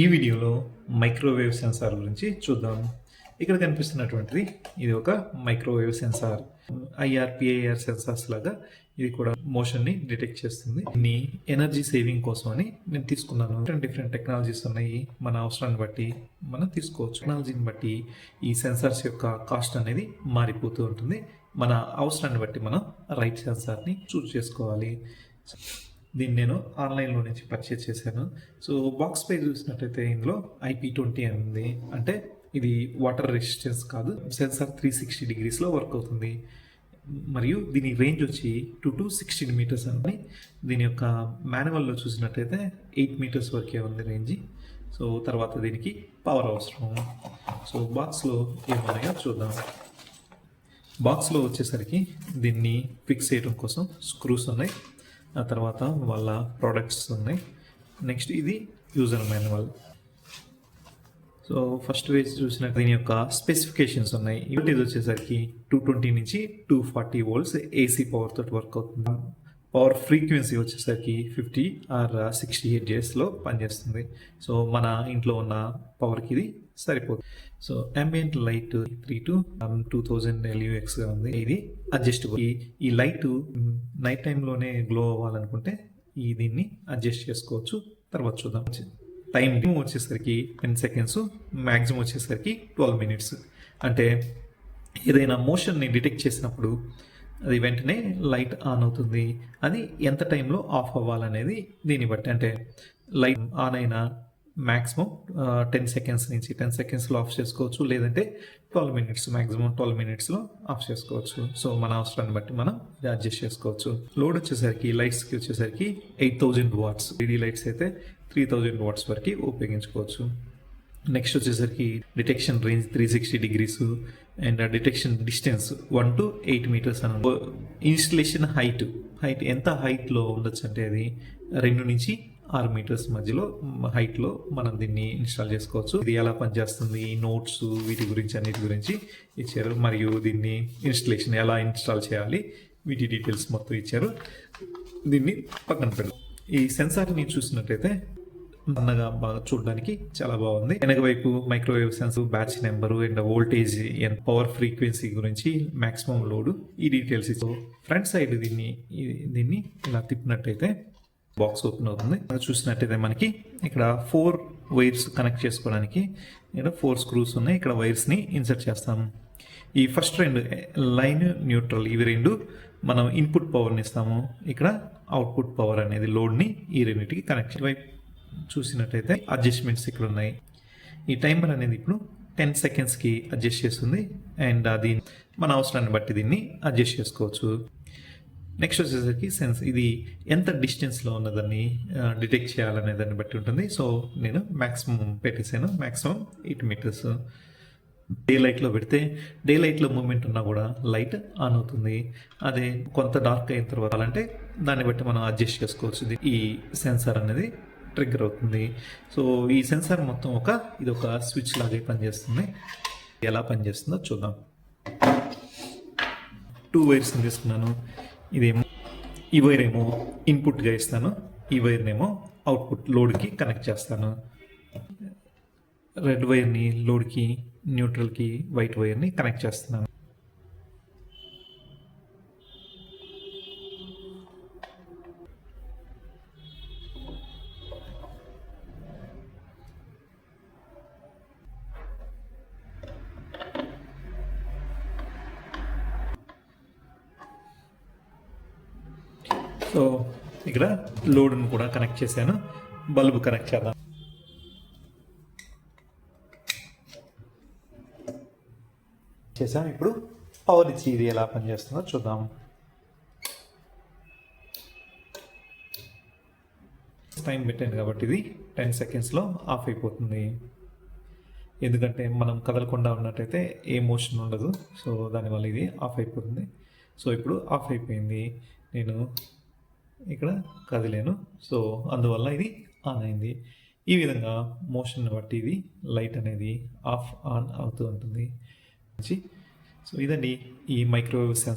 ఈ వీడియోలో microwave censor గురించి చూద్దాం. ఇక్కడ కనిపిస్తున్నటువంటిది ఇది ఒక microwave sensor. IR PIR sensors లాగా ఇది కూడా మోషన్ని డిటెక్ట్ చేస్తుంది. దీన్ని ఎనర్జీ సేవింగ్ కోసం అని నేను తీసుకున్నాను. డిఫరెంట్ డిఫరెంట్ టెక్నాలజీస్ ఉన్నాయి. మన అవసరాన్ని బట్టి మనం తీసుకోవచ్చు. టెక్నాలజీని బట్టి ఈ సెన్సార్స్ యొక్క కాస్ట్ అనేది మారిపోతూ ఉంటుంది. మన అవసరాన్ని బట్టి మనం రైట్ సెన్సార్ని చూస్ చేసుకోవాలి. దీన్ని నేను ఆన్లైన్లో నుంచి పర్చేస్ చేశాను. సో బాక్స్ పై చూసినట్టయితే ఇందులో ఐపీ ట్వంటీ అని ఉంది. అంటే ఇది వాటర్ రెసిస్టెన్స్ కాదు సెన్సార్ త్రీ సిక్స్టీ డిగ్రీస్లో వర్క్ అవుతుంది. మరియు దీని రేంజ్ వచ్చి టూ టు సిక్స్టీన్ మీటర్స్ అని దీని యొక్క మాన్యువల్లో చూసినట్టయితే ఎయిట్ మీటర్స్ వరకే ఉంది రేంజ్ సో తర్వాత దీనికి పవర్ అవసరం. సో బాక్స్లో ఏమున్నాయో చూద్దాం. బాక్స్లో వచ్చేసరికి దీన్ని ఫిక్స్ చేయడం కోసం స్క్రూస్ ఉన్నాయి. ఆ తర్వాత వాళ్ళ ప్రోడక్ట్స్ ఉన్నాయి. నెక్స్ట్ ఇది యూజర్ మాన్యువల్ సో ఫస్ట్ వేసి చూసిన దీని యొక్క స్పెసిఫికేషన్స్ ఉన్నాయి. ఇవి ఇది వచ్చేసరికి టూ ట్వంటీ నుంచి two forty volts AC power తోటి వర్క్ అవుతుంది. పవర్ ఫ్రీక్వెన్సీ వచ్చేసరికి ఫిఫ్టీ ఆర్ సిక్స్టీ ఎయిట్ డేస్లో పనిచేస్తుంది. సో మన ఇంట్లో ఉన్న పవర్కి ఇది సరిపోతుంది so ambient light three to two thousand ఎల్యూఎక్స్గా ఉంది. ఇది అడ్జస్టబుల్ ఈ ఈ లైట్ నైట్ టైంలోనే గ్లో అవ్వాలనుకుంటే ఈ దీన్ని అడ్జస్ట్ చేసుకోవచ్చు. తర్వాత చూద్దాం. టైం వచ్చేసరికి టెన్ సెకండ్స్ మ్యాక్సిమం వచ్చేసరికి ట్వెల్వ్ మినిట్స్ అంటే ఏదైనా మోషన్ని డిటెక్ట్ చేసినప్పుడు అది వెంటనే లైట్ ఆన్ అవుతుంది. అది ఎంత టైంలో ఆఫ్ అవ్వాలనేది దీన్ని బట్టి. అంటే లైట్ ఆన్ అయిన మ్యాక్సిమం టెన్ సెకండ్స్ నుంచి టెన్ సెకండ్స్లో ఆఫ్ చేసుకోవచ్చు. లేదంటే ట్వెల్వ్ మినిట్స్ మ్యాక్సిమం ట్వెల్వ్ మినిట్స్లో ఆఫ్ చేసుకోవచ్చు. సో మన అవసరాన్ని బట్టి మనం ఇది అడ్జస్ట్ చేసుకోవచ్చు. లోడ్ వచ్చేసరికి లైట్స్కి వచ్చేసరికి eight thousand watts DD lights అయితే త్రీ థౌజండ్ వాట్స్ వరకు ఉపయోగించుకోవచ్చు. నెక్స్ట్ వచ్చేసరికి detection range three sixty degrees and detection distance one to eight metres అని ఇన్స్టలేషన్ హైట్ హైట్ ఎంత హైట్లో ఉండొచ్చు అంటే అది రెండు నుంచి ఆరు మీటర్స్ మధ్యలో హైట్లో మనం దీన్ని ఇన్స్టాల్ చేసుకోవచ్చు. ఇది ఎలా పనిచేస్తుంది? నోట్స్ వీటి గురించి అన్నిటి గురించి ఇచ్చారు. మరియు దీన్ని ఇన్స్టలేషన్ ఎలా ఇన్స్టాల్ చేయాలి? వీటి డీటెయిల్స్ మొత్తం ఇచ్చారు. దీన్ని పక్కన పెడదాం. ఈ సెన్సార్ని చూసినట్టయితే అన్నగా బాగా చూడడానికి చాలా బాగుంది. వెనక వైపు microwave sense batch number and voltage and power frequency గురించి మాక్సిమం లోడ్ ఈ డీటెయిల్స్ ఇస్తూ ఫ్రంట్ సైడ్ దీన్ని దీన్ని ఇలా తిప్పినట్టయితే బాక్స్ ఓపెన్ అవుతుంది. చూసినట్టయితే మనకి ఇక్కడ ఫోర్ వైర్స్ కనెక్ట్ చేసుకోవడానికి ఇక్కడ ఫోర్ స్క్రూస్ ఉన్నాయి. ఇక్కడ వైర్స్ని ఇన్సర్ట్ చేస్తాము ఈ ఫస్ట్ రెండు లైన్ న్యూట్రల్ ఇవి రెండు మనం ఇన్పుట్ పవర్ని ఇస్తాము. ఇక్కడ అవుట్పుట్ పవర్ అనేది లోడ్ని ఈ రెండింటికి కనెక్ట్ వైపు చూసినట్టయితే అడ్జస్ట్మెంట్స్ ఇక్కడ ఉన్నాయి ఈ టైమర్ అనేది ఇప్పుడు టెన్ సెకండ్స్కి అడ్జస్ట్ చేస్తుంది. అండ్ అది మన అవసరాన్ని బట్టి దీన్ని అడ్జస్ట్ చేసుకోవచ్చు. నెక్స్ట్ వచ్చేసరికి సెన్స్ ఇది ఎంత డిస్టెన్స్లో ఉన్నదాన్ని డిటెక్ట్ చేయాలనే దాన్ని బట్టి ఉంటుంది. సో నేను మ్యాక్సిమం పెట్టేశాను. మ్యాక్సిమం ఎయిట్ మీటర్స్ డే లైట్లో పెడితే డే లైట్లో మూమెంట్ ఉన్నా కూడా లైట్ ఆన్ అవుతుంది. అదే కొంత డార్క్ అయిన తర్వాత అంటే దాన్ని బట్టి మనం అడ్జస్ట్ చేసుకోవచ్చు. ఈ సెన్సార్ అనేది ట్రిగ్గర్ అవుతుంది. సో ఈ సెన్సార్ మొత్తం ఒక ఇది ఒక స్విచ్ లాగే పనిచేస్తుంది. ఎలా పనిచేస్తుందో చూద్దాం. టూ వైర్స్ తీసుకున్నాను. ఇదేమో ఈ వైర్ ఏమో ఇన్పుట్గా ఇస్తాను ఈ వైర్నేమో అవుట్పుట్ లోడ్కి కనెక్ట్ చేస్తాను. రెడ్ వైర్ని లోడ్కి న్యూట్రల్కి వైట్ వైర్ని కనెక్ట్ చేస్తున్నాను. సో ఇక్కడ లోడ్ను కూడా కనెక్ట్ చేశాను. బల్బు కనెక్ట్ చేద్దాం. చేసాం ఇప్పుడు పవర్ ఇచ్చి ఇది ఎలా పనిచేస్తుందో చూద్దాం. టైం పెట్టాను కాబట్టి ఇది టెన్ సెకండ్స్లో ఆఫ్ అయిపోతుంది. ఎందుకంటే మనం కదలకుండా ఉన్నట్టయితే ఏ మోషన్ ఉండదు. సో దానివల్ల ఇది ఆఫ్ అయిపోతుంది. సో ఇప్పుడు ఆఫ్ అయిపోయింది. నేను ఇక్కడ కదిలేను. సో అందువల్ల ఇది ఆన్ అయింది. ఈ విధంగా మోషన్ బట్టి ఇది లైట్ అనేది ఆఫ్ ఆన్ అవుతూ ఉంటుంది. సో ఇదండి ఈ మైక్రోవేవ్ సెన్సార్